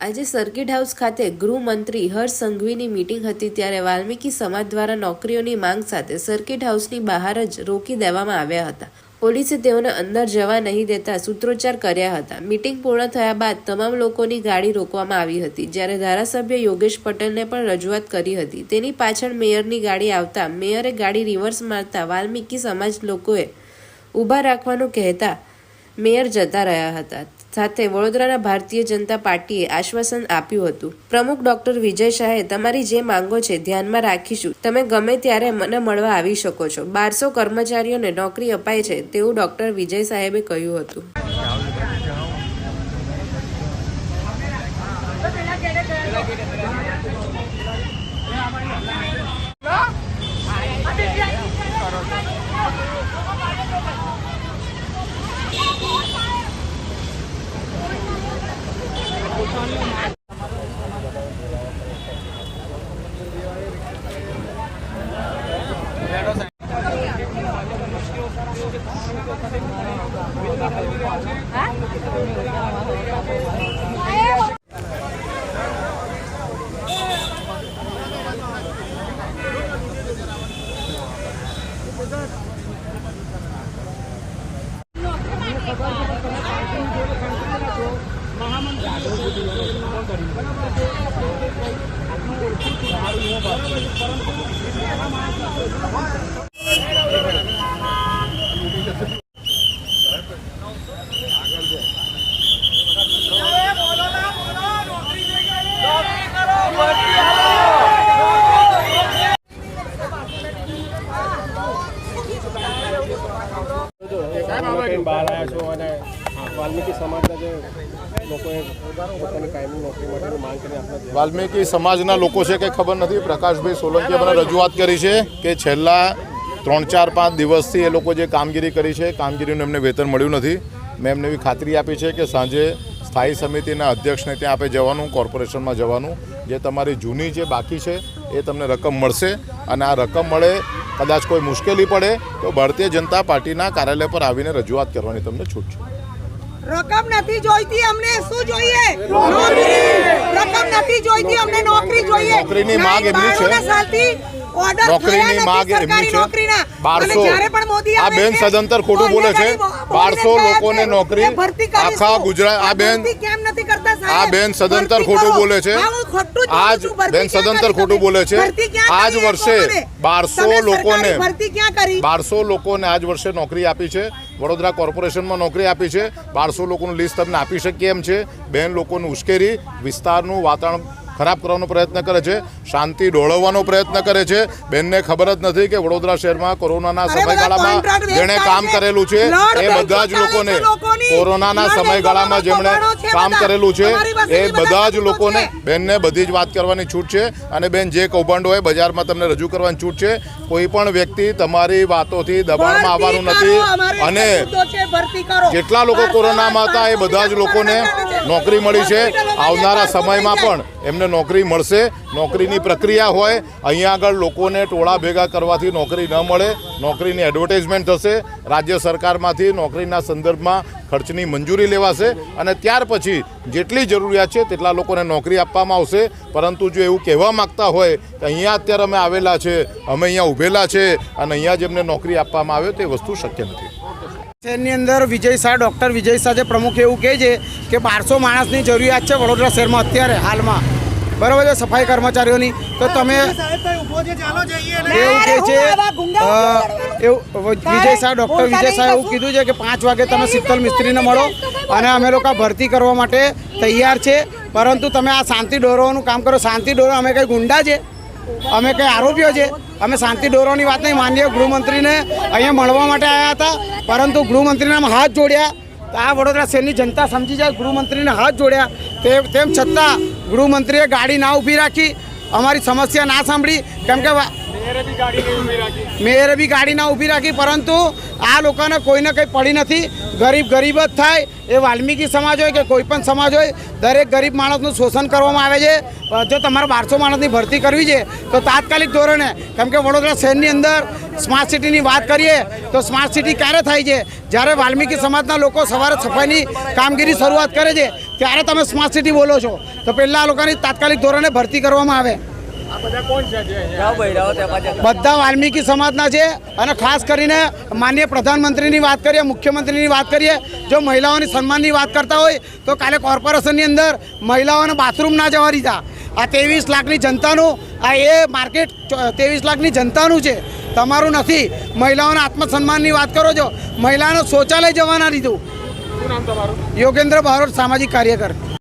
આજે circuit house ખાતે ગૃહમંત્રી હર્ષ સંઘવીની મીટિંગ હતી ત્યારે વાલ્મીકી સમાજ દ્વારા નોકરીઓની માંગ સાથે સર્કિટ હાઉસની બહાર જ રોકી દેવામાં આવ્યા હતા. પોલીસે તેઓને અંદર જવા નહીં દેતા સૂત્રોચ્ચાર કર્યા હતા. મીટિંગ પૂર્ણ થયા બાદ તમામ લોકોની ગાડી રોકવામાં આવી હતી. જ્યારે ધારાસભ્ય યોગેશ પટેલને પણ રજૂઆત કરી હતી. તેની પાછળ મેયરની ગાડી આવતા મેયરે ગાડી રિવર્સ મારતા વાલ્મીકી સમાજ લોકોએ ઊભા રાખવાનું કહેતા મેયર જતા રહ્યા હતા. સાથે વડોદરાના ભારતીય જનતા પાર્ટીએ આશ્વાસન આપ્યું હતું. પ્રમુખ ડોક્ટર વિજય શાહે તમારી જે માંગો છે ધ્યાનમાં રાખીશું. તમે ગમે ત્યારે મને મળવા આવી શકો છો. બારસો કર્મચારીઓને નોકરી અપાય છે તેવું ડોક્ટર વિજય સાહેબે કહ્યું હતું. કંઈ બહાર આવ્યા છો અને વાલ્મીકી સમાજના આપણા લોકો છે કે ખબર નથી, પ્રકાશભાઈ સોલંકીએ મને રજૂઆત કરી છે કે છેલ્લા ત્રણ ચાર પાંચ દિવસથી એ લોકો જે કામગીરી કરી છે, કામગીરીનું એમને વેતન મળ્યું નથી. મેં એમને એવી ખાતરી આપી છે કે સાંજે સ્થાયી સમિતિના અધ્યક્ષને ત્યાં આપે જવાનું, કોર્પોરેશનમાં જવાનું. જે તમારી જૂની જે બાકી છે, એ તમને રકમ મળશે. અને આ રકમ મળે, કદાચ કોઈ મુશ્કેલી પડે, તો ભારતીય જનતા પાર્ટીના કાર્યાલય પર આવીને રજૂઆત કરવાની તમને છૂટ છે. રકમ નથી જોઈતી અમને શું જોઈએ? નોકરી. રકમ નથી જોઈતી અમને નોકરી જોઈએ. નોકરીની માંગ એમની છે. 92 નોકરીની માંગ એમની છે. બારસો આ બેન સદંતર ખોટું બોલે છે. બારસો લોકોને નોકરી. આખા ગુજરાત આ બેન? આ બેન સદંતર ખોટું બોલે છે. આજ બેન સદંતર ખોટું બોલે છે. આજ વર્ષે બારસો લોકોને બારસો લોકોને આજ વર્ષે નોકરી આપી છે. વડોદરા કોર્પોરેશનમાં નોકરી આપી છે. બારસો લોકોનું લિસ્ટ તમને આપી શકીએ એમ છે. બેન લોકોને ઉશ્કેરી વિસ્તારનું વાતાવરણ ખરાબ કરવાનો પ્રયત્ન કરે છે શાંતિ ડોળવવાનો પ્રયત્ન કરે છે. બેનને ખબર જ નથી કે વડોદરા શહેરમાં કોરોનાના સમયગાળામાં જેણે કામ કરેલું છે એ બધા જ લોકોને કોરોનાના સમયગાળામાં જેમણે કામ કરેલું છે એ બધા જ લોકોને બેનને બધી જ વાત કરવાની છૂટ છે. અને બેન જે કૌભાંડ હોય બજારમાં તમને રજૂ કરવાની છૂટ છે કોઈ પણ વ્યક્તિ તમારી વાતોથી દબાણમાં આવવાનું નથી. અને. જેટલા લોકો કોરોનામાં હતા એ બધા જ લોકોને નોકરી મળી છે. આવનારા સમયમાં પણ એમને નોકરી મળશે. નોકરીની પ્રક્રિયા હોય, અહીંયા આગળ લોકોને ટોળા ભેગા કરવાથી નોકરી ન મળે, નોકરીની એડવર્ટાઇઝમેન્ટ થશે. રાજ્ય સરકારમાંથી નોકરીના સંદર્ભમાં ખર્ચની મંજૂરી લેવાશે અને ત્યાર પછી જેટલી જરૂરિયાત છે તેટલા લોકોને નોકરી આપવામાં આવશે. પરંતુ જો એવું કહેવા માગતા હોય કે અહીંયા અત્યારે અમે આવેલા છે, અમે અહીંયા ઊભેલા છે અને અહીંયા જ એમને નોકરી આપવામાં આવે તે વસ્તુ શક્ય નથી. શહેરની અંદર વિજય શાહ ડૉક્ટર વિજય શાહ જે પ્રમુખ એવું કહે છે કે બારસો માણસની જરૂરિયાત છે વડોદરા શહેરમાં અત્યારે હાલમાં. બરાબર છે સફાઈ કર્મચારીઓની. તો તમે એવું કહે છે એવું વિજય શાહ ડૉક્ટર વિજય શાહ એવું કીધું છે કે પાંચ વાગે તમે શીતલ મિસ્ત્રીને મળો અને અમે લોકો ભરતી કરવા માટે તૈયાર છે. પરંતુ તમે આ શાંતિ દોરવાનું કામ કરો. શાંતિ દોરો અમે કંઈ ગુંડા છે? અમે કંઈ આરોપીઓ છે? અમે શાંતિ દોરવાની વાત નહીં માનીએ ગૃહમંત્રીને અહીંયા મળવા માટે આવ્યા હતા. પરંતુ ગૃહમંત્રીને હાથ જોડ્યા. આ વડોદરા શહેરની જનતા સમજી જાય, ગૃહમંત્રીને હાથ જોડ્યા. તે તેમ છતાં ગૃહમંત્રીએ ગાડી ના ઊભી રાખી. અમારી સમસ્યા ના સાંભળી. કેમ કે મેયરે બી ગાડી ના ઊભી રાખી, પરંતુ આ લોકોને કોઈને કંઈ પડી નથી. ગરીબ ગરીબ જ થાય. એ વાલ્મીકી સમાજ હોય કે કોઈ પણ સમાજ હોય, દરેક ગરીબ માણસનું શોષણ કરવામાં આવે છે. જો તમારે બારસો માણસની ભરતી કરવી છે, તો તાત્કાલિક ધોરણે, કેમ કે વડોદરા શહેરની અંદર સ્માર્ટ સિટીની વાત કરીએ, તો સ્માર્ટ સિટી ક્યારે થાય છે? જ્યારે વાલ્મીકી સમાજના લોકો સવારે સફાઈની કામગીરી શરૂઆત કરે છે, ત્યારે તમે સ્માર્ટ સિટી બોલો છો. તો પહેલાં આ લોકોની તાત્કાલિક ધોરણે ભરતી કરવામાં આવે. બધા વાલ્મીકી સમાજના છે અને ખાસ કરીને માન્ય પ્રધાનમંત્રીની વાત કરીએ મુખ્યમંત્રીની વાત કરીએ જો મહિલાઓની સન્માનની વાત કરતા હોય તો કાલે કોર્પોરેશનની અંદર મહિલાઓને બાથરૂમ ના જવા દીધા. આ ત્રેવીસ લાખની જનતાનું આ એ માર્કેટ ત્રેવીસ લાખની જનતાનું છે. તમારું નથી. મહિલાઓના આત્મસન્માનની વાત કરો છો. મહિલાઓને શૌચાલય જવાના દીધું. યોગેન્દ્ર બારોટ સામાજિક કાર્યકર.